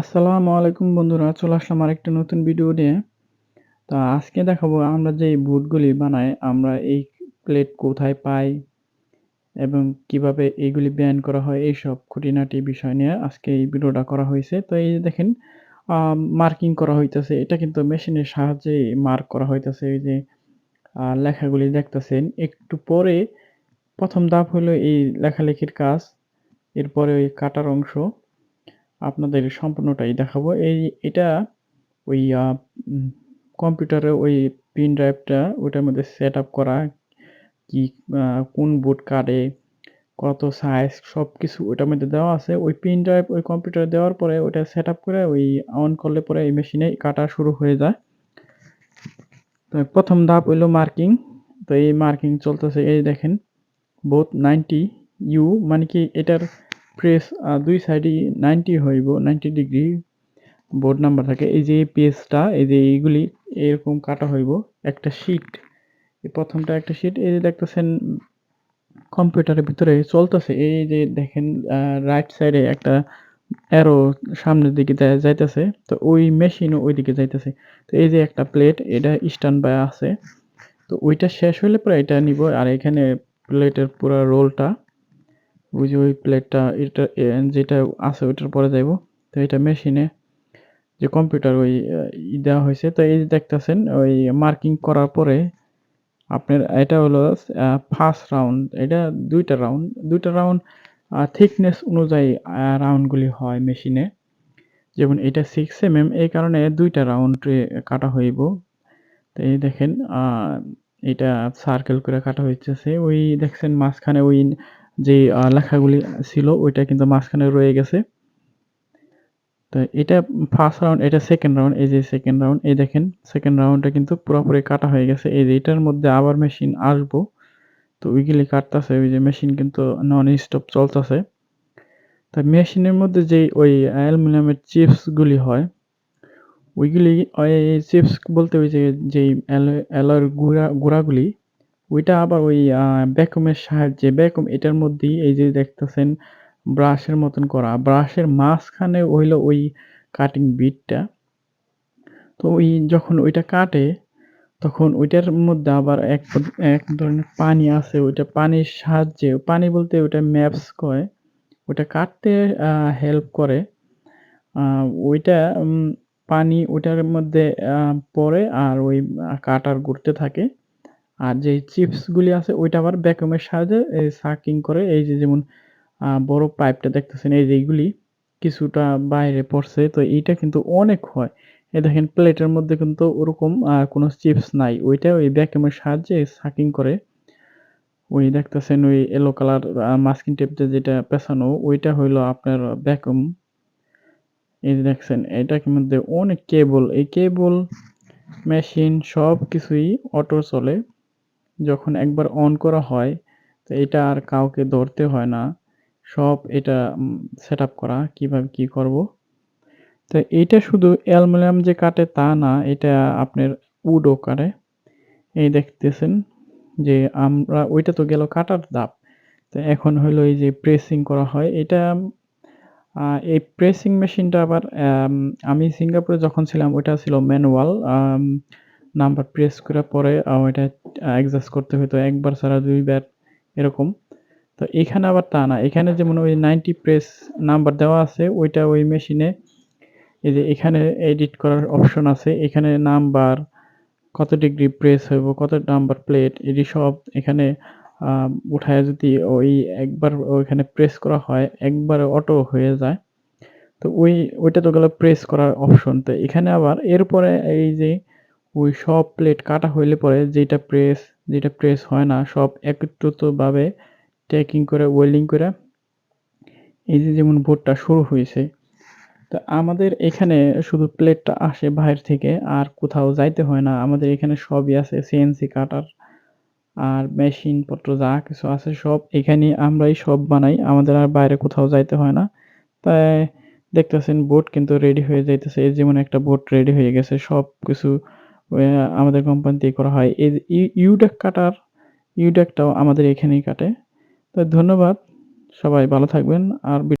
আসসালামু আলাইকুম বন্ধুরা, চলে আসলাম আরেকটা নতুন ভিডিও নিয়ে। তো আজকে দেখাবো আমরা যে বুটগুলি বানাই, আমরা এই প্লেট কোথায় পাই এবং কীভাবে এইগুলি ব্যান করা হয়, এইসব খুঁটিনাটি বিষয় নিয়ে আজকে এই ভিডিওটা করা হয়েছে। তো এই দেখেন মার্কিং করা হইতেছে। এটা কিন্তু মেশিনের সাহায্যে মার্ক করা হইতেছে। এই যে লেখাগুলি দেখতেছেন, একটু পরে প্রথম ধাপ হলো এই লেখালেখির কাজ, এরপরে ওই কাটার অংশ। আপনাদের সম্পূর্ণটাই দেখাবো। এই, এটা ওই কম্পিউটারে ওই পিন ড্রাইভটা, ওটার মধ্যে সেট আপ করা, কি কোন বুট কার্ডে কত সাইজ সব কিছু ওটার মধ্যে দেওয়া আছে। ওই পিন ড্রাইভ ওই কম্পিউটারে দেওয়ার পরে ওটা সেট আপ করে ওই অন করলে পরে এই মেশিনে কাটা শুরু হয়ে যায়। তো প্রথম ধাপ হইল মার্কিং। তো এই মার্কিং চলতেছে, এই দেখেন। বোথ নাইনটি ইউ মানে কি এটার প্রেস দুই সাইডই নাইনটি হইব নাইনটি ডিগ্রি বোর্ড নাম্বার থাকে। এই যে পেজটা এই যে এইগুলি, এরকম কাটা হইব একটা শিট প্রথমটা একটা শিট এই যে দেখতেছেন কম্পিউটারের ভিতরে চলতেছে। এই যে দেখেন রাইট সাইডে একটা অ্যারো সামনের দিকে যাইতেছে, তো ওই মেশিনও ওই দিকে যাইতেছে। তো এই যে একটা প্লেট এটা স্ট্যান্ড বাই আছে। তো ওইটা শেষ হলে পরে এটা নিব, আর এখানে প্লেটের পুরো রোলটা ওই যে ওই প্লেটটা এটা যেটা আছে ওইটার পরে যাইব। তো এটা মেশিনে যে কম্পিউটার ওই দেওয়া হয়েছে তো এই দেখতেছেন, ওই মার্কিং করার পরে আপনার এটা হলো ফার্স্ট রাউন্ড এটা দুইটা রাউন্ড দুইটা রাউন্ড থিকনেস অনুযায়ী রাউন্ডগুলি হয় মেশিনে যেমন এটা সিক্স এম এম এই কারণে দুইটা রাউন্ড কাটা হইব। তো এই দেখেন এটা সার্কেল করে কাটা হইতেছে। ওই দেখছেন মাঝখানে ওই যে লেখাগুলি ছিল, ওইটা কিন্তু মাঝখানে রয়ে গেছে। তো এটা ফার্স্ট রাউন্ড এটা সেকেন্ড রাউন্ড এই যে সেকেন্ড রাউন্ড এই দেখেন সেকেন্ড রাউন্ডটা কিন্তু পুরোপুরি কাটা হয়ে গেছে। এই যে, এটার মধ্যে আবার মেশিন আসব। তো ওইগুলি কাটতেছে, ওই যে মেশিন কিন্তু নন স্টপ চলতেছে। তা মেশিনের মধ্যে যে ওই অ্যালুমিনিয়ামের চিপসগুলি হয় ওইগুলি, ওই চিপস বলতে ওই যে, যেই অ্যালয়ের গুঁড়া, গুঁড়াগুলি, ওইটা আবার ওই ভ্যাকুমের সাহায্যে ভ্যাকুম এটার মধ্যেই এই যে দেখতেছেন ব্রাশের মতন করা। ব্রাশের মাঝখানে হইল ওই কাটিং বিটটা তো ওই যখন ওইটা কাটে, তখন ওইটার মধ্যে আবার এক এক ধরনের পানি আছে। ওইটা পানির সাহায্যে, পানি বলতে ওইটা ম্যাপস কয়। ওইটা কাটতে হেল্প করে। ওইটা পানি ওইটার মধ্যে পড়ে আর ওই কাটার ঘুরতে থাকে। আর যে চিপসগুলি আছে ওইটা আবার ভ্যাকুমের সাহায্যে সাকিং করে। এই যে যেমন বড় পাইপটা দেখতেছেন, এই যে এইগুলি কিছুটা বাইরে পড়ছে। তো এইটা কিন্তু অনেক হয়। এই দেখেন প্লেটের মধ্যে কিন্তু ওরকম কোনো চিপস নাই। ওইটা ওই ভ্যাকুমের সাহায্যে সাকিং করে। ওই দেখতেছেন ওই এলো কালার মাস্কিং টেপটা যেটা পেছানো, ওইটা হইল আপনার ভ্যাকুম এই দেখছেন, এটার মধ্যে অনেক কেবল, এই কেবল মেশিন সব কিছুই অটো চলে। যখন একবার অন করা হয়, তো এটা আর কাউকে ধরতে হয় না। সব এটা সেট করা, কীভাবে কি করব। তো এইটা শুধু অ্যালুমিনিয়াম যে কাটে তা না, এটা আপনার উডও কাটে। এই দেখতেছেন যে আমরা, ওইটা তো গেল কাটার ধাপ। তো এখন হলো এই যে প্রেসিং করা হয়, এটা এই প্রেসিং মেশিনটা আবার, আমি সিঙ্গাপুরে যখন ছিলাম ওটা ছিল ম্যানুয়াল নাম্বার প্রেস করার পরে ওইটা অ্যাডজাস্ট করতে হতো একবার ছাড়া দুইবার এরকম। তো এখানে আবার তা না। এখানে যেমন ওই নাইনটি প্রেস নাম্বার দেওয়া আছে, ওইটা ওই মেশিনে এই যে এখানে এডিট করার অপশন আছে। এখানে নাম্বার কত ডিগ্রি প্রেস হইব, কত নাম্বার প্লেট এটি সব এখানে আহ, উঠায় যদি ওই একবার ওইখানে প্রেস করা হয় একবার অটো হয়ে যায় তো ওই ওইটা তো গেল প্রেস করার অপশন তো এখানে আবার এরপরে এই যে ওই সব প্লেট কাটা হইলে পরে যেটা প্রেস যেটা প্রেস হয় না সব একত্রিতভাবে ট্যাকিং করে ওয়েল্ডিং করে এই যে যেমন বোর্ডটা শুরু হয়েছে। তো আমাদের এখানে শুধু প্লেটটা আসে বাইরে থেকে আর কোথাও যাইতে হয় না। আমাদের এখানে সবই আছে সিএনসি কাটার আর মেশিন পত্র যা কিছু আছে সব এখানে আমরাই সব বানাই আমাদের আর বাইরে কোথাও যাইতে হয় না তাই দেখতেছেন বোট কিন্তু রেডি হয়ে যাইতেছে এই যেমন একটা বোট রেডি হয়ে গেছে, সব কিছু আমাদের কোম্পানিতেই করা হয় এই ইউডেক কাটার, ইউডেকটাও আমাদের এখানেই কাটে। তো ধন্যবাদ। সবাই ভালো থাকবেন আর